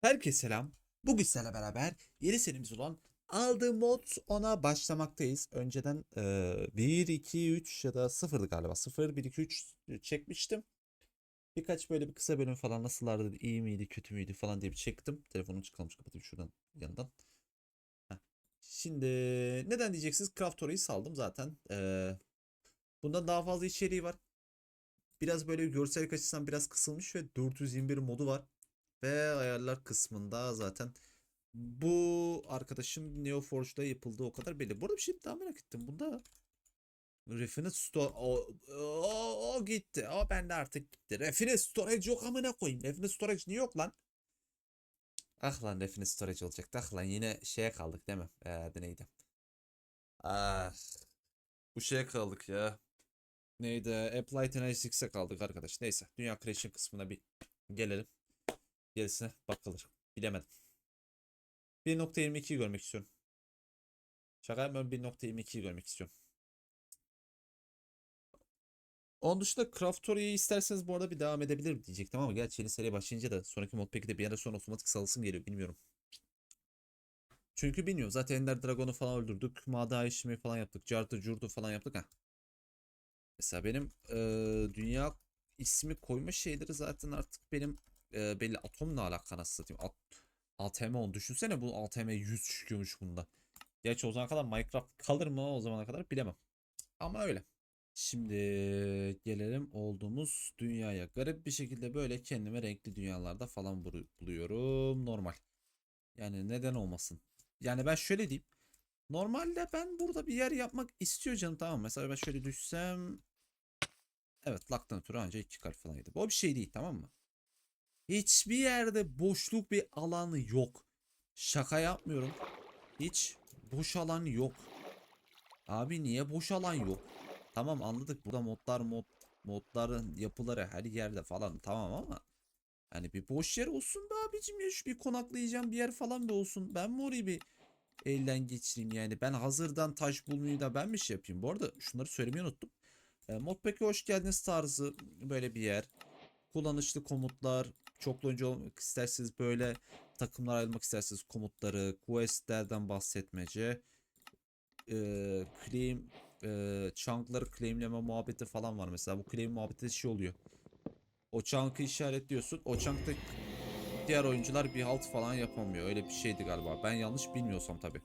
Herkese selam. Bugün sizlerle beraber yeni serimiz olan Aldı Mod 10'a başlamaktayız. Önceden eee 1, 2, 3 ya da 0'dı galiba. 0, 1, 2, 3 çekmiştim. Birkaç böyle bir kısa bölüm falan nasıllardı, iyi miydi, kötü müydü falan diye bir çektim. Telefonum çıkılmış kapatayım şuradan yanından. Şimdi neden diyeceksiniz? Craftori'yi saldım zaten. Eee bundan daha fazla içeriği var. Biraz böyle görsellik açısından biraz kısılmış ve 421 modu var. Ve ayarlar kısmında zaten bu arkadaşım Neoforge'da yapıldığı o kadar belli. Burada bir şey daha merak ettim. Bunda Refinite Store o, o, o gitti. O bende artık gitti. Refinite Storage yok amına koyayım. Refinite Storage niye yok lan? Ah lan Refinite Storage olacaktı. Ah lan yine şeye kaldık değil mi? Ee, neydi? Ah. Bu şeye kaldık ya. Neydi? Applied Analytics'e kaldık arkadaş. Neyse. Dünya Creation kısmına bir gelelim. Gerisine bakılır. Bilemedim. 1.22'yi görmek istiyorum. Şaka yapmıyorum 1.22'yi görmek istiyorum. Onun dışında Craftoria'yı isterseniz bu arada bir devam edebilirim diyecektim ama gerçi yeni seriye başlayınca da sonraki modpack'i de bir ara sonra otomatik salısım geliyor bilmiyorum. Çünkü bilmiyorum zaten Ender Dragon'u falan öldürdük. Mağda işimi falan yaptık. Cartı curdu falan yaptık ha. Mesela benim eee, dünya ismi koyma şeyleri zaten artık benim eee, belli atomla alakalı nasıl satayım. At, ATM 10 düşünsene bu ATM 100 çıkıyormuş bunda. Gerçi o zamana kadar Minecraft kalır mı o zamana kadar bilemem. Ama öyle. Şimdi gelelim olduğumuz dünyaya. Garip bir şekilde böyle kendime renkli dünyalarda falan bulu- buluyorum. Normal. Yani neden olmasın? Yani ben şöyle diyeyim. Normalde ben burada bir yer yapmak istiyor canım tamam? Mesela ben şöyle düşsem Evet lockdown turu ancak iki kalp falan yedi. Bu bir şey değil tamam mı? Hiçbir yerde boşluk bir alanı yok. Şaka yapmıyorum. Hiç boş alan yok. Abi niye boş alan yok? Tamam anladık burada modlar mod modların yapıları her yerde falan tamam ama hani bir boş yer olsun be abicim ya şu bir konaklayacağım bir yer falan da olsun. Ben mi orayı bir elden geçireyim yani ben hazırdan taş bulmayı da ben mi şey yapayım? Bu arada şunları söylemeyi unuttum. E, Modpack'e hoş geldiniz tarzı böyle bir yer. Kullanışlı komutlar, çoklu oyuncu olmak isterseniz böyle takımlar ayrılmak isterseniz komutları, questlerden bahsetmece, e, claim, e, chunk'ları claimleme muhabbeti falan var. Mesela bu claim muhabbeti şey oluyor. O chunk'ı işaretliyorsun. O chunk'ta diğer oyuncular bir halt falan yapamıyor. Öyle bir şeydi galiba. Ben yanlış bilmiyorsam tabii.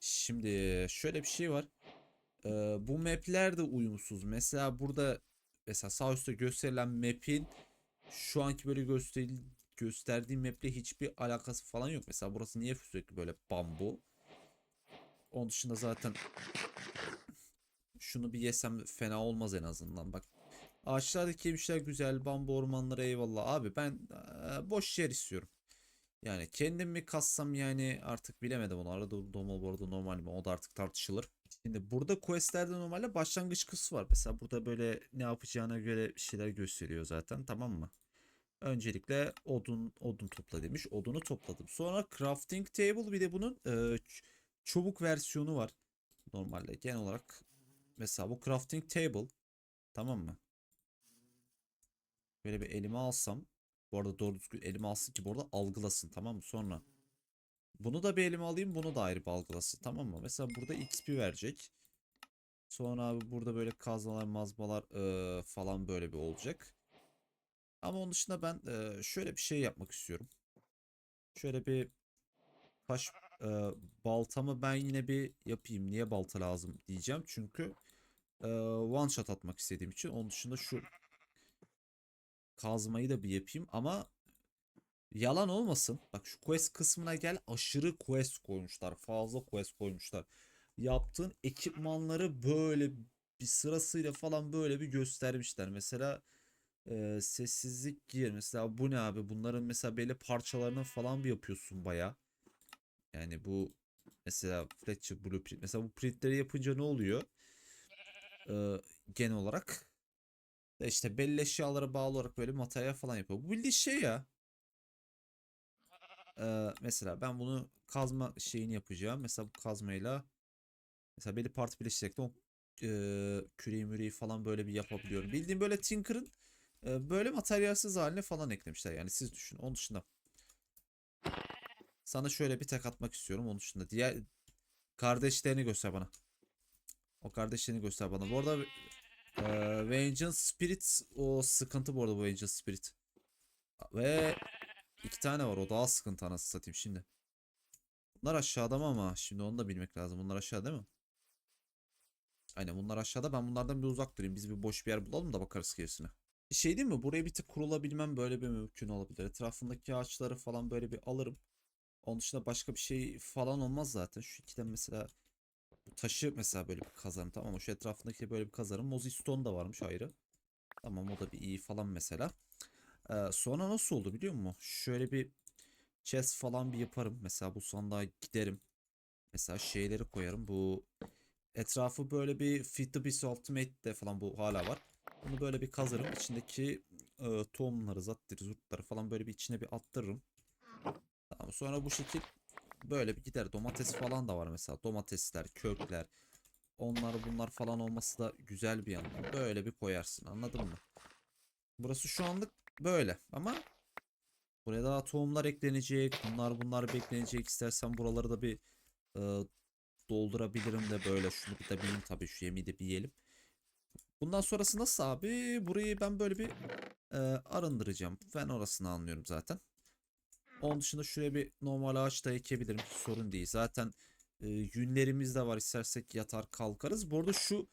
Şimdi şöyle bir şey var. Ee, bu map'ler de uyumsuz. Mesela burada mesela sağ üstte gösterilen map'in şu anki böyle gösteril gösterdiği map'le hiçbir alakası falan yok. Mesela burası niye sürekli böyle bambu? Onun dışında zaten şunu bir yesem fena olmaz en azından. Bak ağaçlardaki yemişler güzel. Bambu ormanları eyvallah. Abi ben eee, boş yer istiyorum. Yani kendim mi kassam yani artık bilemedim onu. Arada doğma bu arada normal mi? O da artık tartışılır. Şimdi burada questlerde normalde başlangıç kısmı var. Mesela burada böyle ne yapacağına göre bir şeyler gösteriyor zaten tamam mı? Öncelikle odun odun topla demiş. Odunu topladım. Sonra crafting table bir de bunun e, çubuk versiyonu var. Normalde genel olarak mesela bu crafting table tamam mı? Böyle bir elime alsam bu arada doğru düzgün elime alsın ki bu arada algılasın tamam mı? Sonra bunu da bir elime alayım bunu da ayrı bir algılasın tamam mı? Mesela burada XP verecek. Sonra abi burada böyle kazmalar mazmalar eee, falan böyle bir olacak. Ama onun dışında ben eee, şöyle bir şey yapmak istiyorum. Şöyle bir taş eee, baltamı ben yine bir yapayım. Niye balta lazım diyeceğim. Çünkü eee, one shot atmak istediğim için. Onun dışında şu kazmayı da bir yapayım ama yalan olmasın. Bak şu quest kısmına gel. Aşırı quest koymuşlar. Fazla quest koymuşlar. Yaptığın ekipmanları böyle bir sırasıyla falan böyle bir göstermişler. Mesela e, sessizlik giyer. Mesela bu ne abi? Bunların mesela belli parçalarını falan bir yapıyorsun baya. Yani bu mesela Fletcher Blueprint. Mesela bu printleri yapınca ne oluyor? Ee, genel olarak e işte belli eşyalara bağlı olarak böyle materyal falan yapıyor. Bu bildiğin şey ya. Ee, mesela ben bunu kazma şeyini yapacağım. Mesela bu kazmayla mesela belli parti birleştirecek o e, küreği müreği falan böyle bir yapabiliyorum. Bildiğim böyle Tinker'ın e, böyle materyalsiz haline falan eklemişler. Yani siz düşünün. Onun dışında Sana şöyle bir tek atmak istiyorum. Onun dışında diğer kardeşlerini göster bana. O kardeşlerini göster bana. Bu arada eee Vengeance Spirit o sıkıntı bu arada bu Vengeance Spirit. Ve iki tane var o daha sıkıntı anasını satayım şimdi. Bunlar aşağıda mı ama? Şimdi onu da bilmek lazım. Bunlar aşağıda değil mi? Aynen bunlar aşağıda. Ben bunlardan bir uzak durayım. Biz bir boş bir yer bulalım da bakarız gerisine. Şey değil mi? Buraya bir tık kurulabilmem böyle bir mümkün olabilir. Etrafındaki ağaçları falan böyle bir alırım. Onun dışında başka bir şey falan olmaz zaten. Şu ikiden mesela bu taşı mesela böyle bir kazarım tamam mı? Şu etrafındaki böyle bir kazarım. Mozi Stone da varmış ayrı. Tamam o da bir iyi falan mesela. Ee, sonra nasıl oldu biliyor musun? Şöyle bir chest falan bir yaparım. Mesela bu sandığa giderim. Mesela şeyleri koyarım. Bu etrafı böyle bir Fit the Beast Ultimate de falan bu hala var. Bunu böyle bir kazarım. İçindeki e, tohumları, zatları, zurtları falan böyle bir içine bir attırırım. Tamam sonra bu şekil böyle bir gider. Domates falan da var mesela. Domatesler, kökler. Onlar bunlar falan olması da güzel bir yandan. Böyle bir koyarsın anladın mı? Burası şu anlık böyle ama buraya daha tohumlar eklenecek. Bunlar bunlar beklenecek. İstersen buraları da bir e, doldurabilirim de böyle. Şunu bir de bileyim tabii şu yemeği de bir yiyelim. Bundan sonrası nasıl abi? Burayı ben böyle bir e, arındıracağım. Ben orasını anlıyorum zaten. Onun dışında şuraya bir normal ağaç da ekebilirim. Hiç sorun değil. Zaten e, yünlerimiz de var. İstersek yatar kalkarız. Bu arada şu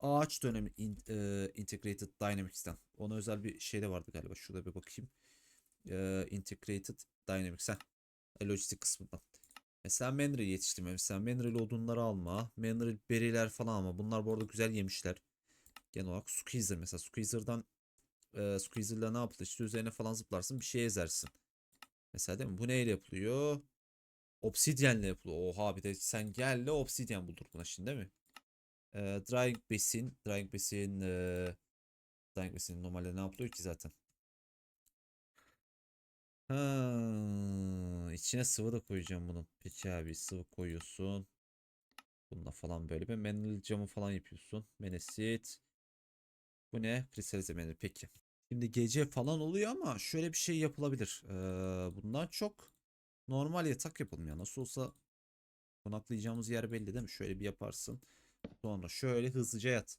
ağaç dönemi in- e, Integrated Dynamics'ten. Ona özel bir şey de vardı galiba. Şurada bir bakayım. E, Integrated Dynamics. Heh. E, Lojistik kısmından. Mesela Menril yetiştirme. Mesela Menril odunları alma. Menril beriler falan alma. Bunlar bu arada güzel yemişler. Genel olarak Squeezer mesela. Squeezer'dan e, Squeezer'la ne yapılır? İşte üzerine falan zıplarsın. Bir şey ezersin. Mesela değil mi? Bu neyle yapılıyor? Obsidyenle yapılıyor. Oha bir de sen gel de obsidyen buldur buna şimdi değil mi? Ee, drying besin. Drying besin. ee, besin normalde ne yapılıyor ki zaten? Ha, içine sıvı da koyacağım bunun. Peki abi sıvı koyuyorsun. Bununla falan böyle bir menil camı falan yapıyorsun. Menesit. Bu ne? Kristalize menil. Peki. Şimdi gece falan oluyor ama şöyle bir şey yapılabilir. Ee, bundan çok normal yatak yapalım ya. Nasıl olsa konaklayacağımız yer belli değil mi? Şöyle bir yaparsın. Sonra şöyle hızlıca yat.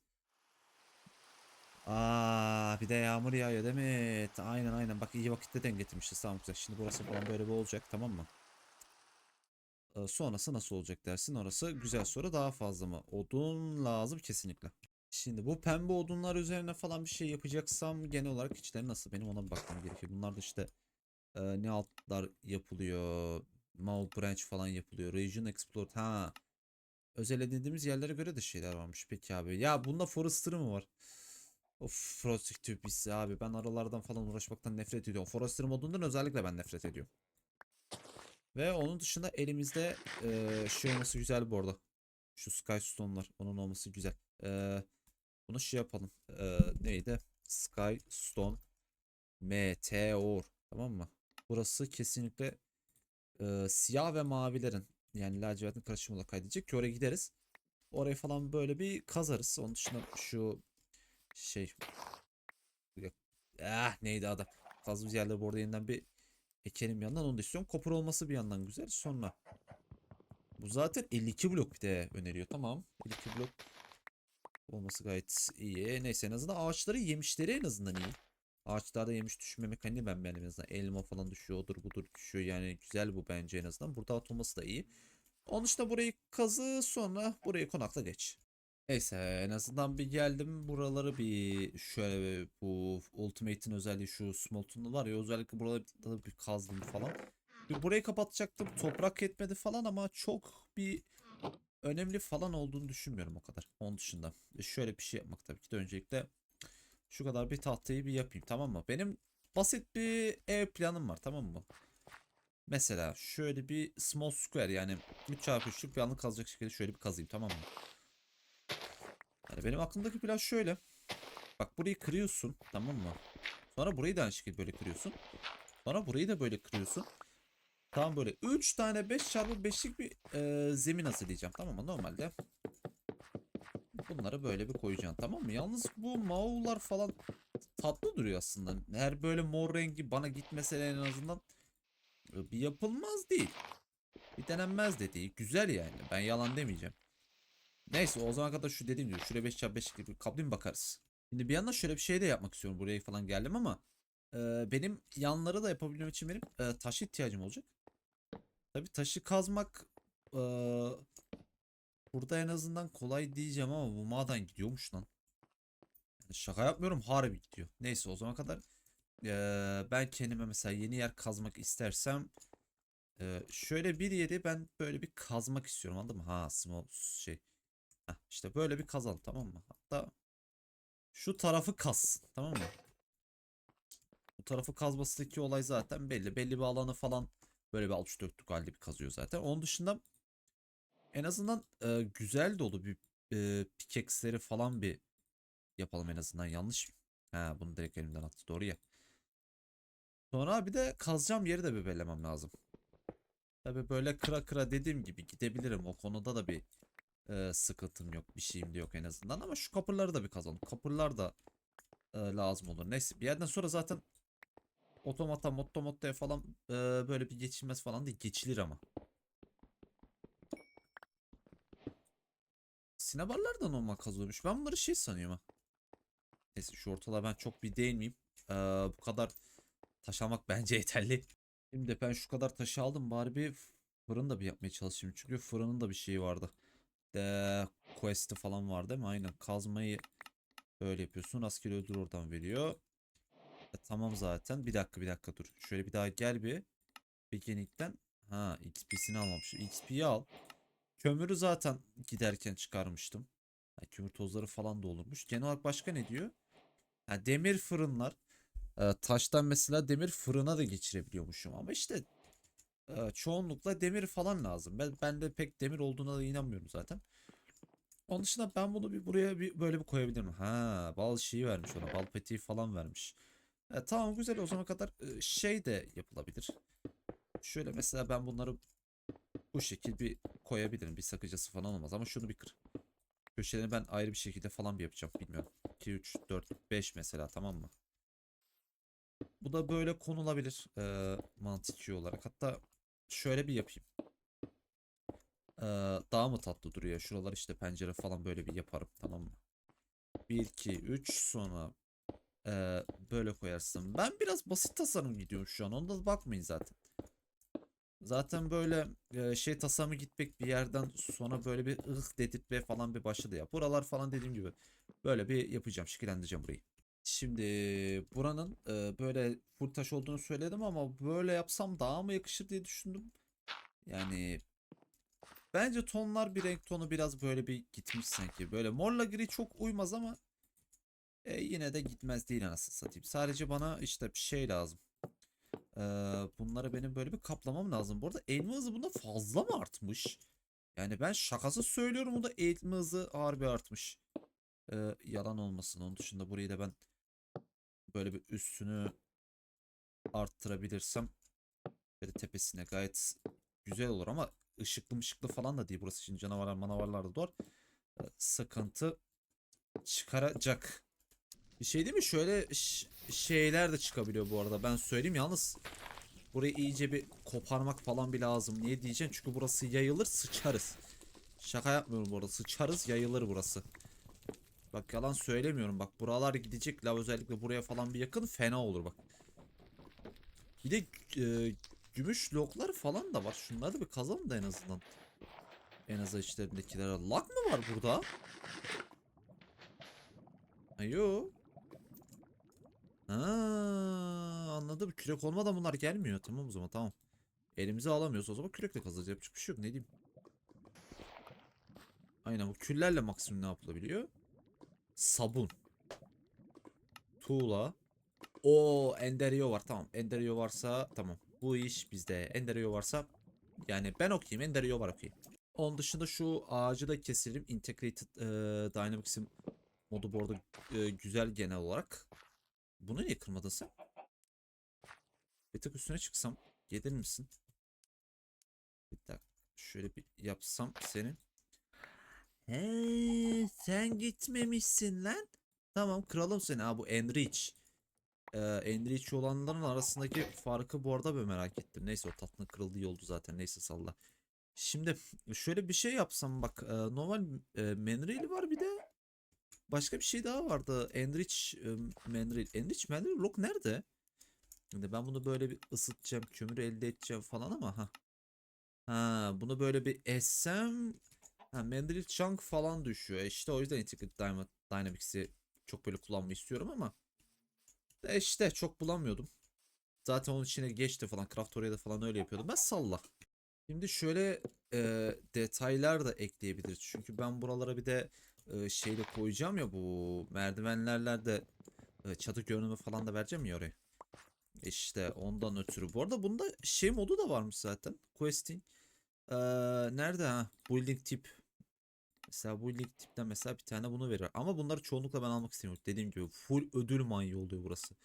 Aa, bir de yağmur yağıyor değil mi? Aynen aynen. Bak iyi vakitte denk getirmişiz. Tamam güzel. Şimdi burası falan böyle bir olacak tamam mı? Ee, sonrası nasıl olacak dersin? Orası güzel soru. Daha fazla mı? Odun lazım kesinlikle. Şimdi bu pembe odunlar üzerine falan bir şey yapacaksam genel olarak içleri nasıl? Benim ona bir bakmam gerekiyor. Bunlar da işte e, ne altlar yapılıyor? Mao Branch falan yapılıyor. Region Explored. Ha. Özel edindiğimiz yerlere göre de şeyler varmış. Peki abi. Ya bunda Forester mı var? Of Frosting tüpisi abi. Ben aralardan falan uğraşmaktan nefret ediyorum. Forester modundan özellikle ben nefret ediyorum. Ve onun dışında elimizde e, şey olması güzel bu arada. Şu Skystone'lar. Onun olması güzel. E, bunu şey yapalım. E, neydi? Skystone Meteor. Tamam mı? Burası kesinlikle e, siyah ve mavilerin yani lacivertin karışımıyla kaydedecek ki oraya gideriz. Orayı falan böyle bir kazarız. Onun dışında şu şey ah neydi adı? Kazdığımız yerleri bu arada yeniden bir ekelim bir yandan onu da istiyorum. Kopur olması bir yandan güzel. Sonra bu zaten 52 blok bir de öneriyor. Tamam. 52 blok olması gayet iyi. Neyse en azından ağaçları yemişleri en azından iyi. Ağaçlarda yemiş düşme mekaniği ben beğendim en azından. Elma falan düşüyor. Odur budur düşüyor. Yani güzel bu bence en azından. Burada atılması da iyi. Onun dışında burayı kazı sonra burayı konakla geç. Neyse en azından bir geldim buraları bir şöyle bir bu Ultimate'in özelliği şu Smolton'u var ya özellikle buraları bir kazdım falan. Bir burayı kapatacaktım toprak yetmedi falan ama çok bir önemli falan olduğunu düşünmüyorum o kadar. Onun dışında E, şöyle bir şey yapmak tabii ki de öncelikle şu kadar bir tahtayı bir yapayım tamam mı? Benim basit bir ev planım var tamam mı? Mesela şöyle bir small square yani 3x3'lük bir alanı kazacak şekilde şöyle bir kazayım tamam mı? Yani benim aklımdaki plan şöyle. Bak burayı kırıyorsun tamam mı? Sonra burayı da aynı şekilde böyle kırıyorsun. Sonra burayı da böyle kırıyorsun. Tamam böyle 3 tane 5 çarpı 5'lik bir e, zemin hazırlayacağım tamam mı? Normalde bunları böyle bir koyacaksın tamam mı? Yalnız bu maular falan tatlı duruyor aslında. Her böyle mor rengi bana gitmese en azından e, bir yapılmaz değil. bir denenmez dediği. Güzel yani. Ben yalan demeyeceğim. Neyse o zaman kadar şu dediğim gibi şuraya 5 çarpı 5 gibi kaplayayım bakarız. Şimdi bir yandan şöyle bir şey de yapmak istiyorum. Buraya falan geldim ama e, benim yanları da yapabilmem için benim e, taş ihtiyacım olacak. Tabii taşı kazmak e, burada en azından kolay diyeceğim ama bu maden gidiyormuş lan. Yani şaka yapmıyorum harbi gidiyor. Neyse o zaman kadar e, ben kendime mesela yeni yer kazmak istersem e, şöyle bir yeri ben böyle bir kazmak istiyorum anladın mı? Ha small şey. Heh, işte böyle bir kazalım tamam mı? Hatta şu tarafı kazsın tamam mı? Bu tarafı kazmasındaki olay zaten belli. Belli bir alanı falan böyle bir alçı döktük halde bir kazıyor zaten. Onun dışında en azından e, güzel dolu bir e, pickaxe'leri falan bir yapalım en azından. Yanlış? Ha bunu direkt elimden attı doğru ya. Sonra bir de kazacağım yeri de bir belirlemem lazım. Tabii böyle kıra kıra dediğim gibi gidebilirim. O konuda da bir e, sıkıntım yok. Bir şeyim de yok en azından. Ama şu kapırları da bir kazalım. Kapırlar da e, lazım olur. Neyse bir yerden sonra zaten otomata mottomottaya falan e, böyle bir geçilmez falan değil. Geçilir ama. Sinabarlar da normal kazılıyormuş. Ben bunları şey sanıyorum ha. Neyse şu ortalığa ben çok bir değinmeyeyim. Ee, bu kadar taş almak bence yeterli. Şimdi ben şu kadar taşı aldım. Bari bir fırın da bir yapmaya çalışayım. Çünkü fırının da bir şeyi vardı. De quest'i falan var değil mi? Aynen. Kazmayı böyle yapıyorsun. Rastgele ödül oradan veriyor. E, tamam zaten. Bir dakika bir dakika dur. Şöyle bir daha gel bir. Beginnik'ten. Ha XP'sini almamış. XP'yi al. Kömürü zaten giderken çıkarmıştım. Ha, kömür tozları falan da olurmuş. Genel olarak başka ne diyor? Ha, demir fırınlar. e, taştan mesela demir fırına da geçirebiliyormuşum. Ama işte e, çoğunlukla demir falan lazım. Ben, ben de pek demir olduğuna da inanmıyorum zaten. Onun dışında ben bunu bir buraya bir böyle bir koyabilirim. Ha, bal şeyi vermiş ona. Bal peteği falan vermiş. E, tamam güzel o zaman kadar e, şey de yapılabilir. Şöyle mesela ben bunları bu şekil bir koyabilirim. Bir sakıncası falan olmaz ama şunu bir kır. Köşelerini ben ayrı bir şekilde falan bir yapacağım. Bilmiyorum. 2, 3, 4, 5 mesela tamam mı? Bu da böyle konulabilir e, mantıki olarak. Hatta şöyle bir yapayım. E, daha mı tatlı duruyor? Şuralar işte pencere falan böyle bir yaparım tamam mı? 1, 2, 3 sonra e, böyle koyarsın. Ben biraz basit tasarım gidiyorum şu an. Onda da bakmayın zaten. Zaten böyle e, şey tasarımı gitmek bir yerden sonra böyle bir ıh dedirtme falan bir başladı ya. Buralar falan dediğim gibi böyle bir yapacağım. Şekillendireceğim burayı. Şimdi buranın e, böyle full olduğunu söyledim ama böyle yapsam daha mı yakışır diye düşündüm. Yani bence tonlar bir renk tonu biraz böyle bir gitmiş sanki. Böyle morla gri çok uymaz ama e, yine de gitmez değil anasını satayım. Sadece bana işte bir şey lazım. Ee, bunları benim böyle bir kaplamam lazım. Bu arada elma hızı bunda fazla mı artmış? Yani ben şakası söylüyorum. Bunda elma hızı harbi artmış. Ee, yalan olmasın. Onun dışında burayı da ben böyle bir üstünü arttırabilirsem böyle tepesine gayet güzel olur ama ışıklı mışıklı falan da değil. Burası şimdi canavarlar manavarlar da doğar. Ee, sıkıntı çıkaracak. Bir şey değil mi? Şöyle şeyler de çıkabiliyor bu arada. Ben söyleyeyim yalnız burayı iyice bir koparmak falan bir lazım. Niye diyeceğim? Çünkü burası yayılır sıçarız. Şaka yapmıyorum bu arada. Sıçarız yayılır burası. Bak yalan söylemiyorum. Bak buralar gidecek. Lav özellikle buraya falan bir yakın fena olur bak. Bir de e, gümüş loklar falan da var. Şunları da bir kazalım da en azından. En az içlerindekiler. Lak mı var burada? Ayo. Ha, anladım. Kürek olmadan bunlar gelmiyor. Tamam o zaman tamam. Elimize alamıyoruz o zaman kürekle kazacağız. Yapacak bir şey yok. Ne diyeyim. Aynen bu küllerle maksimum ne yapılabiliyor? Sabun. Tuğla. O Enderio var tamam. Enderio varsa tamam. Bu iş bizde. Enderio varsa yani ben okuyayım. Enderio var okuyayım. Onun dışında şu ağacı da keselim. Integrated e, Dynamics'in modu bu arada e, güzel genel olarak. Bunu niye kırmadın sen? Bir tık üstüne çıksam gelir misin? Bir dakika. Şöyle bir yapsam senin. He, sen gitmemişsin lan. Tamam kralım seni. Ha bu Enrich. Ee, Enrich olanların arasındaki farkı bu arada bir merak ettim. Neyse o tatlının kırıldığı oldu zaten. Neyse salla. Şimdi şöyle bir şey yapsam bak e, normal e, Manrail var bir de başka bir şey daha vardı. Enrich e, Manrail. Enrich Manrail Lock nerede? Şimdi ben bunu böyle bir ısıtacağım, kömür elde edeceğim falan ama ha. Ha, bunu böyle bir essem ha, Manrail Chunk falan düşüyor. E İşte o yüzden Integrated Dyna- Dynamics'i çok böyle kullanmayı istiyorum ama e işte çok bulamıyordum. Zaten onun içine geçti falan. Craft da falan öyle yapıyordum. Ben salla. Şimdi şöyle e, detaylar da ekleyebiliriz. Çünkü ben buralara bir de e, şeyle koyacağım ya bu merdivenlerle de e, çatı görünümü falan da vereceğim ya oraya. İşte ondan ötürü. Bu arada bunda şey modu da varmış zaten. Questing. E, nerede ha? Building tip. Mesela building tipten mesela bir tane bunu verir. Ama bunları çoğunlukla ben almak istemiyorum. Dediğim gibi full ödül manyağı oluyor burası.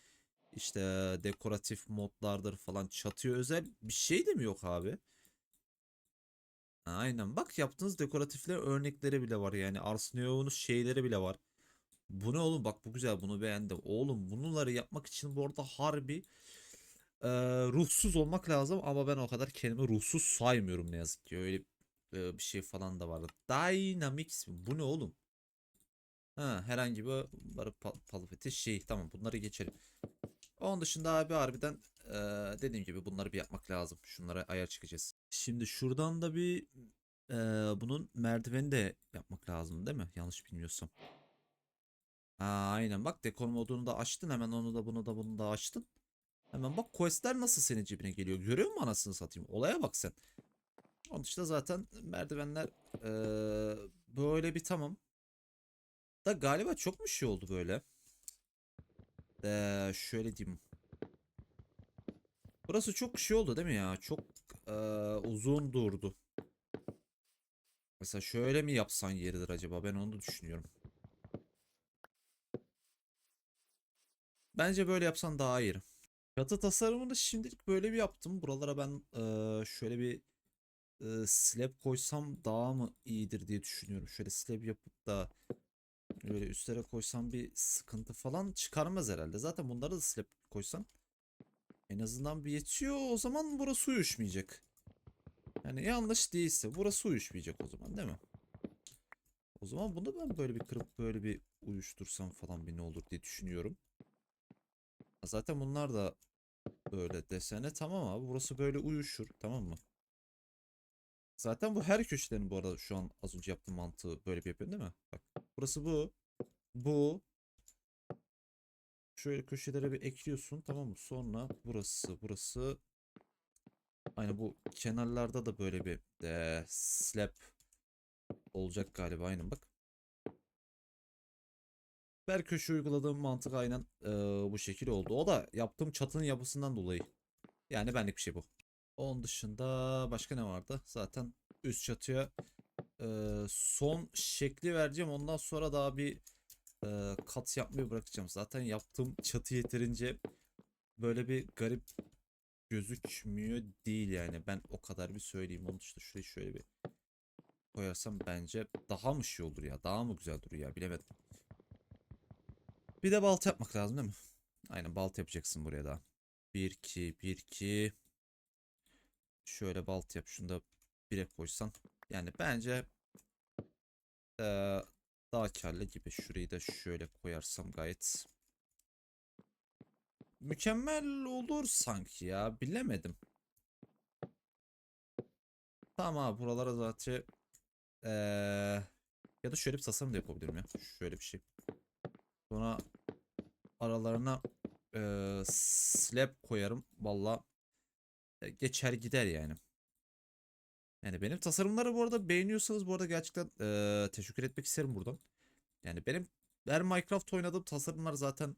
İşte dekoratif modlardır falan. Çatıya özel bir şey de mi yok abi? Aynen. Bak yaptığınız dekoratifler örnekleri bile var yani. Arsenio'nun şeyleri bile var. Bu ne oğlum? Bak bu güzel. Bunu beğendim. Oğlum bunları yapmak için bu arada harbi e, ruhsuz olmak lazım ama ben o kadar kendimi ruhsuz saymıyorum ne yazık ki. Öyle e, bir şey falan da vardı. Dynamics mi? Bu ne oğlum? Ha, herhangi bir barı palfeti şey. Tamam bunları geçelim. Onun dışında abi harbiden e, dediğim gibi bunları bir yapmak lazım. Şunlara ayar çıkacağız. Şimdi şuradan da bir e, bunun merdiveni de yapmak lazım değil mi? Yanlış bilmiyorsam. Ha, aynen bak dekor modunu da açtın hemen onu da bunu da bunu da açtın. Hemen bak questler nasıl senin cebine geliyor. Görüyor musun anasını satayım? Olaya bak sen. Onun dışında zaten merdivenler e, böyle bir tamam. Da galiba çok mu şey oldu böyle? Ee, şöyle diyeyim. Burası çok şey oldu değil mi ya? Çok eee, uzun durdu. Mesela şöyle mi yapsan yeridir acaba? Ben onu da düşünüyorum. Bence böyle yapsan daha iyi. Çatı tasarımını şimdilik böyle bir yaptım. Buralara ben eee, şöyle bir slab koysam daha mı iyidir diye düşünüyorum. Şöyle slab yapıp da böyle üstlere koysam bir sıkıntı falan çıkarmaz herhalde. Zaten bunları da slab koysam en azından bir yetiyor. O zaman burası uyuşmayacak. Yani yanlış değilse burası uyuşmayacak o zaman değil mi? O zaman bunu ben böyle bir kırıp böyle bir uyuştursam falan bir ne olur diye düşünüyorum. Zaten bunlar da böyle desene tamam abi burası böyle uyuşur tamam mı? Zaten bu her köşelerin bu arada şu an az önce yaptığım mantığı böyle bir yapıyorum değil mi? Bak burası bu. Bu. Şöyle köşelere bir ekliyorsun tamam mı? Sonra burası burası. Aynı bu kenarlarda da böyle bir eee slab olacak galiba aynen bak. Her köşe uyguladığım mantık aynen eee, bu şekil oldu. O da yaptığım çatının yapısından dolayı. Yani benlik bir şey bu. Onun dışında başka ne vardı? Zaten üst çatıya eee, son şekli vereceğim. Ondan sonra daha bir eee, kat yapmayı bırakacağım. Zaten yaptığım çatı yeterince böyle bir garip gözükmüyor değil yani. Ben o kadar bir söyleyeyim. Onun dışında şurayı şöyle bir koyarsam bence daha mı şey olur ya? Daha mı güzel durur ya? Bilemedim. Bir de balta yapmak lazım değil mi? Aynen balta yapacaksın buraya da. 1 2 1 2 Şöyle balta yap. Şunu da 1'e koysan. Yani bence eee, daha karlı gibi. Şurayı da şöyle koyarsam gayet mükemmel olur sanki ya. Bilemedim. Tamam abi buralara zaten eee, ya da şöyle bir tasarım da yapabilirim ya. Şöyle bir şey. Sonra aralarına eee slab koyarım. Valla e, geçer gider yani. Yani benim tasarımları bu arada beğeniyorsanız bu arada gerçekten eee, teşekkür etmek isterim buradan. Yani benim her Minecraft oynadığım tasarımlar zaten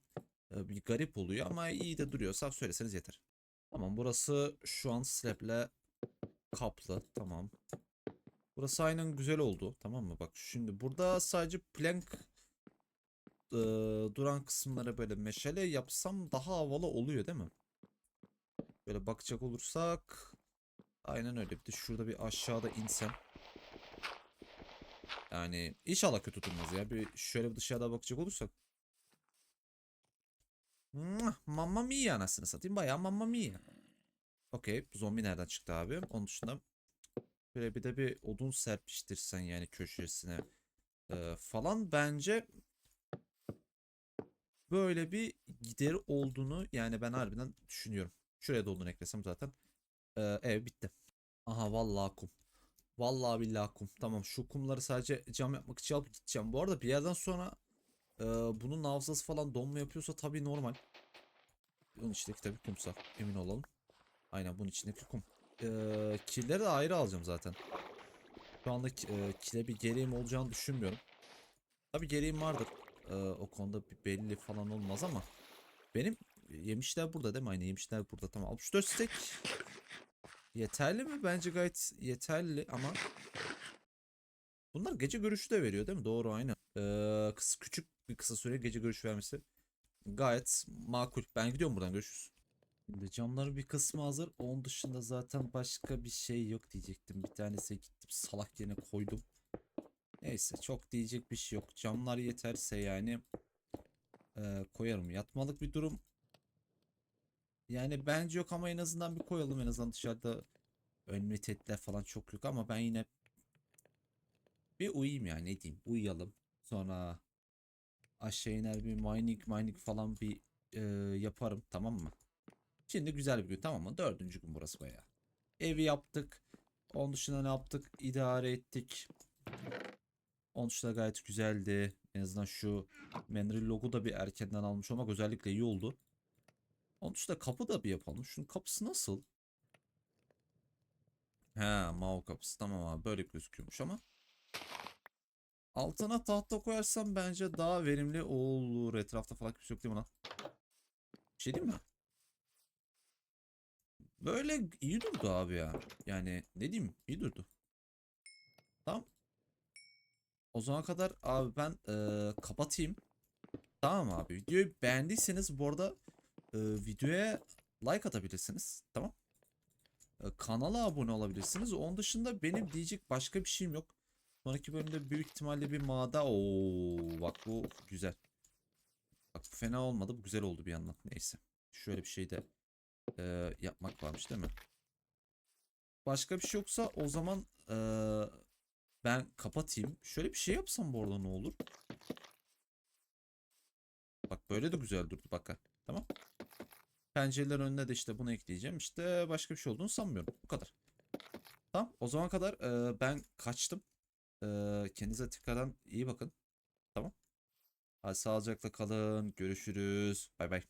e, bir garip oluyor ama iyi de duruyorsa söyleseniz yeter. Tamam burası şu an slab'le kaplı. Tamam. Burası aynen güzel oldu. Tamam mı? Bak şimdi burada sadece plank e, duran kısımlara böyle meşale yapsam daha havalı oluyor değil mi? Böyle bakacak olursak aynen öyle. Bir de şurada bir aşağıda insem. Yani inşallah kötü durmaz ya. Bir şöyle bir dışarıda bakacak olursak. Mamma mia anasını satayım. Bayağı mamma mia. Okey. Zombi nereden çıktı abi? Onun dışında Şöyle bir de bir odun serpiştirsen yani köşesine e, falan bence böyle bir gideri olduğunu yani ben harbiden düşünüyorum. Şuraya da odun eklesem zaten e, ev bitti. Aha vallahi kum. Vallahi billahi kum. Tamam şu kumları sadece cam yapmak için alıp gideceğim. Bu arada bir yerden sonra e, bunun hafızası falan donma yapıyorsa tabii normal. Bunun içindeki tabii kumsa emin olalım. Aynen bunun içindeki kum. E, killeri de ayrı alacağım zaten. Şu anda e, kile bir gereğim olacağını düşünmüyorum. Tabii gereğim vardır. E, o konuda bir belli falan olmaz ama benim yemişler burada değil mi? Aynen yemişler burada. Tamam 64 stek yeterli mi? Bence gayet yeterli ama bunlar gece görüşü de veriyor değil mi? Doğru aynen. Ee, küçük bir kısa süre gece görüşü vermesi gayet makul. Ben gidiyorum buradan görüşürüz. Şimdi camların bir kısmı hazır. Onun dışında zaten başka bir şey yok diyecektim. Bir tanesi gittim salak yerine koydum. Neyse çok diyecek bir şey yok. Camlar yeterse yani e, koyarım. Yatmalık bir durum yani bence yok ama en azından bir koyalım. En azından dışarıda önlü tehditler falan çok yok ama ben yine bir uyuyayım yani ne diyeyim. Uyuyalım. Sonra aşağı iner bir mining mining falan bir e, yaparım tamam mı? Şimdi güzel bir gün tamam mı? Dördüncü gün burası bayağı. Evi yaptık. Onun dışında ne yaptık? İdare ettik. Onun dışında gayet güzeldi. En azından şu Menry logo da bir erkenden almış olmak özellikle iyi oldu. Onun dışında kapı da bir yapalım. Şunun kapısı nasıl? He, Mao kapısı. Tamam abi böyle gözüküyormuş ama. Altına tahta koyarsam bence daha verimli olur. Etrafta falan kimse yok değil mi lan? Bir şey değil mi? Böyle iyi durdu abi ya. Yani ne diyeyim? İyi durdu. Tamam. O zaman kadar abi ben eee, kapatayım. Tamam abi. Videoyu beğendiyseniz bu arada e, videoya like atabilirsiniz. Tamam. E, kanala abone olabilirsiniz. Onun dışında benim diyecek başka bir şeyim yok. Sonraki bölümde büyük ihtimalle bir mağda. Oo bak bu güzel. Bak bu fena olmadı. Bu güzel oldu bir yandan. Neyse. Şöyle bir şey de e, yapmak varmış değil mi? Başka bir şey yoksa o zaman e, ben kapatayım. Şöyle bir şey yapsam bu arada ne olur? Bak böyle de güzel durdu bak. Tamam. Pencerelerin önüne de işte bunu ekleyeceğim. İşte başka bir şey olduğunu sanmıyorum. Bu kadar. Tamam. O zaman kadar e, ben kaçtım. E, kendinize tekrardan iyi bakın. Tamam. Hadi sağlıcakla kalın. Görüşürüz. Bay bay.